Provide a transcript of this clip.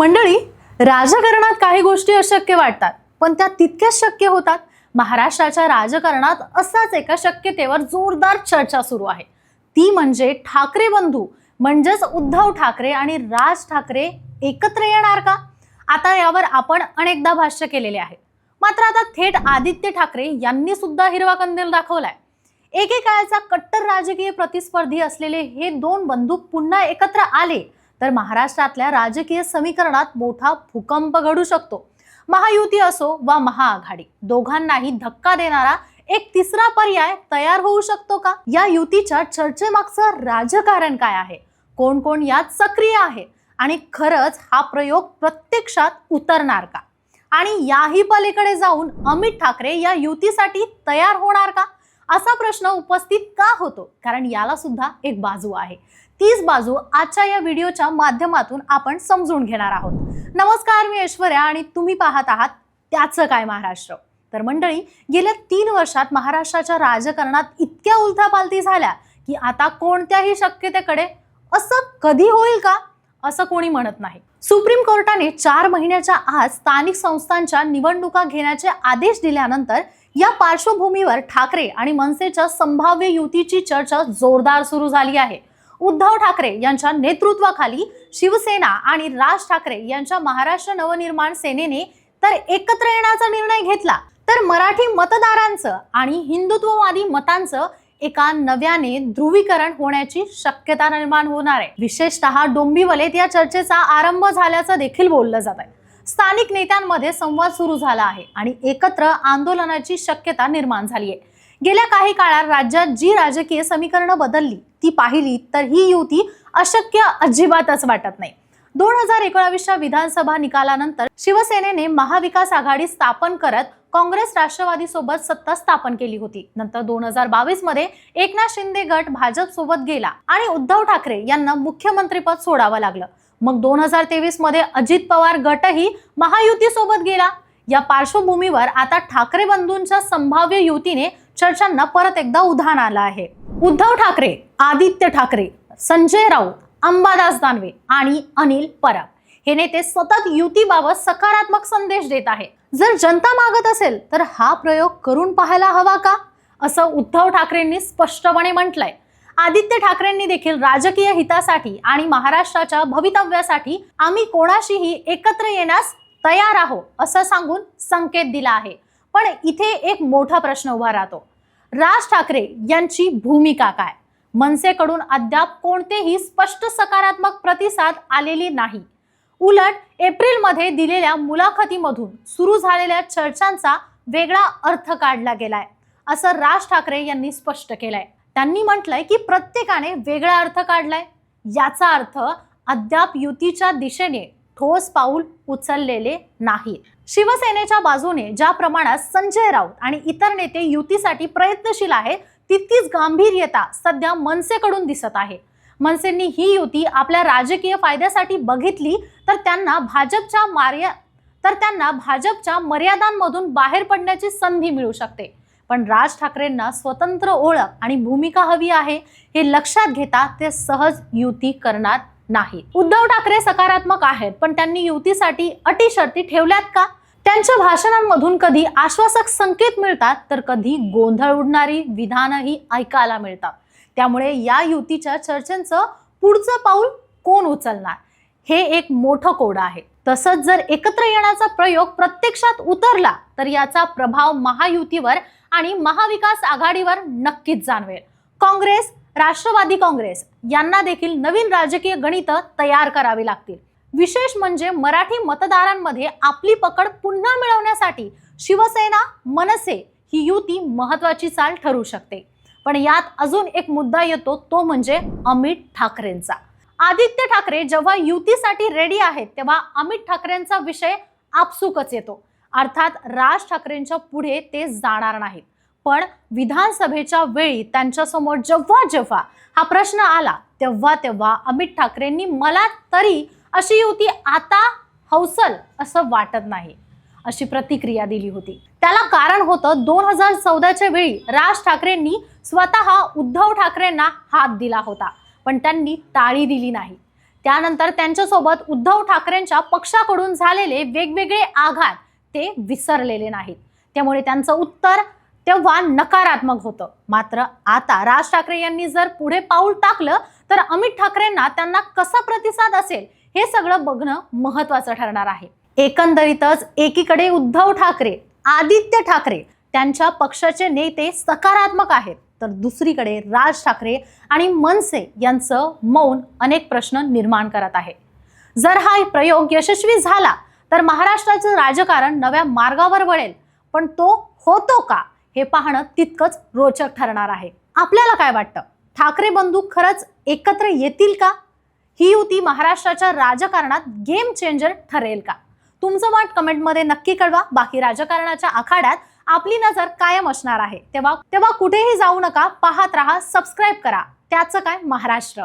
मंडळी राजकारणात काही गोष्टी अशक्य वाटतात पण त्या तितक्याच शक्य होतात. महाराष्ट्राच्या राजकारणात असाच एका शक्यतेवर जोरदार चर्चा सुरू आहे. ती म्हणजे ठाकरे बंधू म्हणजेच उद्धव ठाकरे आणि राज ठाकरे एकत्र येणार का? आता यावर आपण अनेकदा भाष्य केलेले आहे. मात्र आता थेट आदित्य ठाकरे यांनी सुद्धा हिरवा कंदील दाखवलाय. एकेकाळचा कट्टर राजकीय प्रतिस्पर्धी असलेले हे दोन बंधू पुन्हा एकत्र आले तर महाराष्ट्रातल्या राजकीय समीकरणात मोठा भूकंप घडू शकतो. महायुती असो वा महाआघाडी दोघांनाही धक्का देणारा एक तिसरा पर्याय तयार होऊ शकतो का? या युतीच्या चर्चेमागचं राजकारण काय आहे? कोण कोण यात सक्रिय आहे? आणि खरंच हा प्रयोग प्रत्यक्षात उतरणार का? आणि याही पलीकडे जाऊन अमित ठाकरे या युतीसाठी तयार होणार का? असा प्रश्न उपस्थित का होतो? कारण याला सुद्धा एक बाजू आहे. तीच बाजू आजच्या या व्हिडिओच्या माध्यमातून आपण समजून घेणार आहोत. नमस्कार मी ऐश्वर्या आणि तुम्ही पाहत आहात त्याचं काय महाराष्ट्र? तर मंडळी गेल्या तीन वर्षात महाराष्ट्राच्या राजकारणात इतक्या उलथापालथी झाल्या की आता कोणत्याही शक्यतेकडे असं कधी होईल का? असं कोणी म्हणत नाही. सुप्रीम कोर्टाने चार महिन्याच्या आत स्थानिक संस्थांच्या निवडणुका घेण्याचे आदेश दिल्यानंतर या पार्श्वभूमीवर ठाकरे आणि मनसेच्या संभाव्य युतीची चर्चा जोरदार सुरू झाली आहे. उद्धव ठाकरे यांच्या नेतृत्वाखाली शिवसेना आणि राज ठाकरे यांच्या महाराष्ट्र नवनिर्माण सेनेने तर एकत्र येण्याचा निर्णय घेतला. तर मराठी मतदारांचं आणि हिंदुत्ववादी मतांचं एका नव्याने ध्रुवीकरण होण्याची शक्यता निर्माण होणार आहे. विशेषतः डोंबिवलेत या चर्चेचा आरंभ झाल्याचं देखील बोललं जात आहे स्थानिक नेत्यांमध्ये संवाद सुरू झाला आहे आणि एकत्र आंदोलनाची शक्यता निर्माण झाली आहे. गेल्या काही काळात राज्यात जी राजकीय समीकरणं बदलली ती पाहिली तर ही युती अशक्य अजिबातच वाटत नाही. दोन हजार एकोणावीसच्या विधानसभा निकालानंतर शिवसेनेने महाविकास आघाडी स्थापन करत काँग्रेस राष्ट्रवादी सोबत सत्ता स्थापन केली होती. नंतर दोन हजार बावीसमध्ये एकनाथ शिंदे गट भाजप सोबत गेला आणि उद्धव ठाकरे यांना मुख्यमंत्रीपद सोडावं लागलं. मग दोन हजार तेवीसमध्ये अजित पवार गटही महायुती सोबत गेला. या पार्श्वभूमीवर आता ठाकरे बंधूंच्या संभाव्य युतीने चर्चांना परत एकदा उधाण आलं आहे. उद्धव ठाकरे आदित्य ठाकरे संजय राऊत अंबादास दानवे आणि अनिल परब हे नेते सतत युतीबाबत सकारात्मक संदेश देत आहे जर जनता मागत असेल तर हा प्रयोग करून पाहायला हवा का? असं उद्धव ठाकरेंनी स्पष्टपणे म्हटलंय. आदित्य ठाकरेंनी देखील राजकीय हितासाठी आणि महाराष्ट्राच्या भवितव्यासाठी आम्ही कोणाशीही एकत्र येण्यास तयार आहो असं सांगून संकेत दिला आहे. पण इथे एक मोठा प्रश्न उभा राहतो. राज ठाकरे यांची भूमिका काय? मनसेकडून अद्याप कोणतेही स्पष्ट सकारात्मक प्रतिसाद आलेली नाही. उलट एप्रिलमध्ये दिलेल्या मुलाखतीमधून सुरू झालेल्या चर्चांचा वेगळा अर्थ काढला गेलाय असं राज ठाकरे यांनी स्पष्ट केलंय. त्यांनी म्हटलंय की प्रत्येकाने वेगळा अर्थ काढलाय. याचा अर्थ अद्याप युतीच्या दिशेने ठोस पाऊल उचललेले नाही. शिवसेनेच्या बाजूने ज्या प्रमाणात संजय राऊत आणि इतर नेते युतीसाठी प्रयत्नशील आहेत तितकीच गांभीर्यता सध्या मनसेकडून दिसत आहे. मनसेंनी ही युती आपल्या राजकीय फायद्यासाठी बघितली तर त्यांना भाजपच्या मार्या तर त्यांना भाजपच्या मर्यादांमधून बाहेर पडण्याची संधी मिळू शकते. पण राज ठाकरेंना स्वतंत्र ओळख आणि भूमिका हवी आहे हे लक्षात घेता ते सहज युती करणार नाही उद्धव ठाकरे सकारात्मक आहेत पण त्यांनी युतीसाठी अटी शर्ती ठेवल्यात का? त्यांच्या भाषणांमधून कधी आश्वासक संकेत मिळतात तर कधी गोंधळ उडणारी विधानही ऐकायला मिळतात. त्यामुळे या युतीच्या चर्चेचं पुढचं पाऊल कोण उचलणार? हे एक मोठं कोड आहे. तसंच जर एकत्र येण्याचा प्रयोग प्रत्यक्षात उतरला तर याचा प्रभाव महायुतीवर आणि महाविकास आघाडीवर नक्कीच जाणवेल. काँग्रेस राष्ट्रवादी काँग्रेस यांना देखील नवीन राजकीय गणितं तयार करावी लागतील. विशेष म्हणजे मराठी मतदारांमध्ये आपली पकड पुन्हा मिळवण्यासाठी शिवसेना मनसे ही युती महत्वाची चाल ठरू शकते. पण यात अजून एक मुद्दा येतो तो म्हणजे अमित ठाकरेंचा. आदित्य ठाकरे जेव्हा युतीसाठी रेडी आहेत तेव्हा अमित ठाकरेंचा विषय आपसुकच येतो. अर्थात राज ठाकरेंच्या पुढे ते जाणार नाहीत. पण विधानसभेच्या वेळी त्यांच्यासमोर जेव्हा जेव्हा हा प्रश्न आला तेव्हा तेव्हा अमित ठाकरेंनी मला तरी अशी युती आता हौसल असं वाटत नाही अशी प्रतिक्रिया दिली होती. त्याला कारण होतं दोन हजार चौदाच्या वेळी राज ठाकरेंनी स्वतः उद्धव ठाकरेंना हात दिला होता. पण त्यांनी टाळी दिली नाही. त्यानंतर त्यांच्यासोबत उद्धव ठाकरेंच्या पक्षाकडून झालेले वेगवेगळे आघात ते विसरलेले नाहीत. त्यामुळे त्यांचं उत्तर तेव्हा नकारात्मक होतं. मात्र आता राज ठाकरे यांनी जर पुढे पाऊल टाकलं तर अमित ठाकरेंना त्यांना कसा प्रतिसाद असेल हे सगळं बघणं महत्वाचं ठरणार आहे. एकंदरीतच एकीकडे उद्धव ठाकरे आदित्य ठाकरे त्यांच्या पक्षाचे नेते सकारात्मक आहेत. तर दुसरीकडे राज ठाकरे आणि मनसे यांचं मौन अनेक प्रश्न निर्माण करत आहे. जर हा प्रयोग यशस्वी झाला तर महाराष्ट्राचं राजकारण नव्या मार्गावर वळेल. पण तो होतो का हे पाहणं तितकंच रोचक ठरणार आहे. आपल्याला काय वाटतं? ठाकरे बंधू खरंच एकत्र येतील का? ही युती महाराष्ट्राच्या राजकारणात गेम चेंजर ठरेल का? तुमचं मत कमेंटमध्ये नक्की कळवा. बाकी राजकारणाच्या आखाड्यात आपली नजर कायम असणार आहे. तेव्हा तेव्हा कुठेही जाऊ नका पाहत राहा सबस्क्राईब करा. त्याचं काय? महाराष्ट्र.